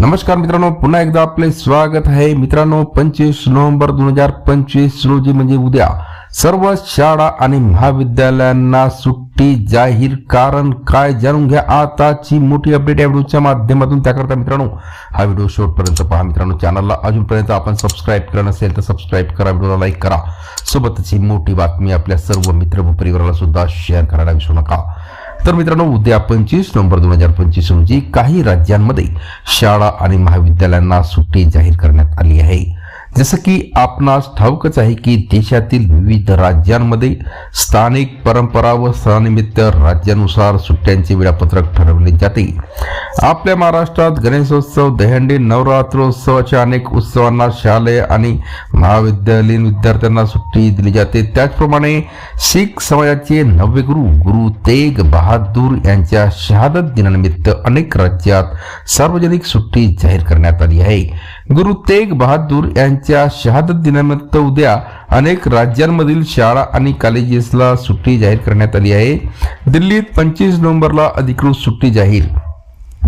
नमस्कार मित्रांनो पुन्हा एकदा आपले स्वागत आहे. मित्रांनो पंचवीस नोव्हेंबर दोन हजार पंचवीस रोजी म्हणजे उद्या सर्व शाळा आणि महाविद्यालयांना सुट्टी जाहीर. कारण काय जाणून घ्या आताची मोठी अपडेट या व्हिडिओच्या माध्यमातून. त्याकरता मित्रांनो हा व्हिडिओ शेवटपर्यंत पहा. मित्रांनो चॅनलला अजूनपर्यंत आपण सबस्क्राईब केलं नसेल तर सबस्क्राईब करा. व्हिडिओला लाईक करा. सोबतच ही मोठी बातमी आपल्या सर्व मित्र व परिवाराला सुद्धा शेअर करायला विसरू नका. तर मित्रांनो उद्या पंचवीस नोव्हेंबर दोन हजार पंचवीस रोजी काही राज्यांमध्ये शाळा आणि महाविद्यालयांना सुट्टी जाहीर करण्यात आली आहे. जसं की आपणास ठाऊकच आहे की देशातील विविध राज्यांमध्ये स्थानिक परंपरा व सणानिमित्त राज्यानुसार सुट्ट्यांचे वेळापत्रक ठरवले जाते. आपल्या महाराष्ट्रात गणेशोत्सव दहंडी नवरात्रोत्सवाच्या अनेक उत्सवांना शालेय आणि महाविद्यालयीन विद्यार्थ्यांना सुट्टी दिली जाते. त्याचप्रमाणे शीख समाजाचे नववे गुरु गुरु तेग बहादूर यांच्या शहादत दिनानिमित्त अनेक राज्यात सार्वजनिक सुट्टी जाहीर करण्यात आली आहे. गुरु तेग बहादूर यांच्या शहादत दिनानिमित्त उद्या अनेक राज्यांमधील शाळा आणि कॉलेजेसला सुट्टी जाहीर करण्यात आली आहे. दिल्लीत पंचवीस नोव्हेंबरला अधिकृत सुट्टी जाहीर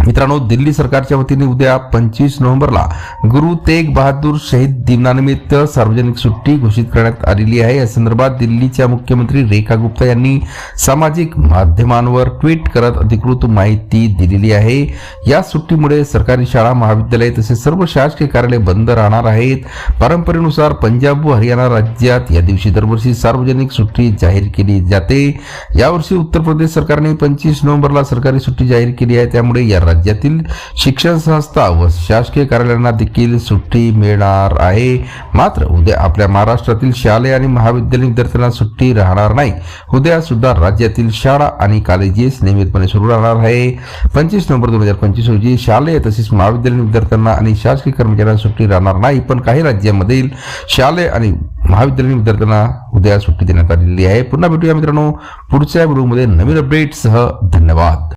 मित्रांनो दिल्ली सरकारच्या वतीने उद्या पंचवीस नोव्हेंबरला गुरु तेग बहादूर शहीद दिनानिमित्त सार्वजनिक सुट्टी घोषित करण्यात आलेली आहे. या संदर्भात दिल्लीच्या मुख्यमंत्री रेखा गुप्ता यांनी सामाजिक माध्यमांवर ट्विट करत अधिकृत माहिती दिलेली आहे. या सुट्टीमुळे सरकारी शाळा महाविद्यालय तसेच सर्व शासकीय कार्यालय बंद राहणार आहेत. परंपरेनुसार पंजाब व हरियाणा राज्यात या दिवशी दरवर्षी सार्वजनिक सुट्टी जाहीर केली जाते. यावर्षी उत्तर प्रदेश सरकारने पंचवीस नोव्हेंबरला सरकारी सुट्टी जाहीर केली आहे. त्यामुळे या राज्यातील शिक्षण संस्था व शासकीय कार्यालयांना देखील सुट्टी मिळणार आहे. मात्र उद्या आपल्या महाराष्ट्रातील शालेय आणि महाविद्यालयीन विद्यार्थ्यांना सुट्टी राहणार नाही. उद्या सुद्धा राज्यातील शाळा आणि कॉलेजेस नियमितपणे सुरू राहणार आहे. पंचवीस नोव्हेंबर दोन हजार पंचवीस रोजी शालेय तसेच महाविद्यालयीन विद्यार्थ्यांना आणि शासकीय कर्मचाऱ्यांना सुट्टी राहणार नाही. पण काही राज्यांमधील शालेय आणि महाविद्यालयीन विद्यार्थ्यांना उद्या सुट्टी देण्यात आलेली आहे. पुन्हा भेटूया मित्रांनो पुढच्या व्हिडिओमध्ये. नवीन अपडेटसह धन्यवाद.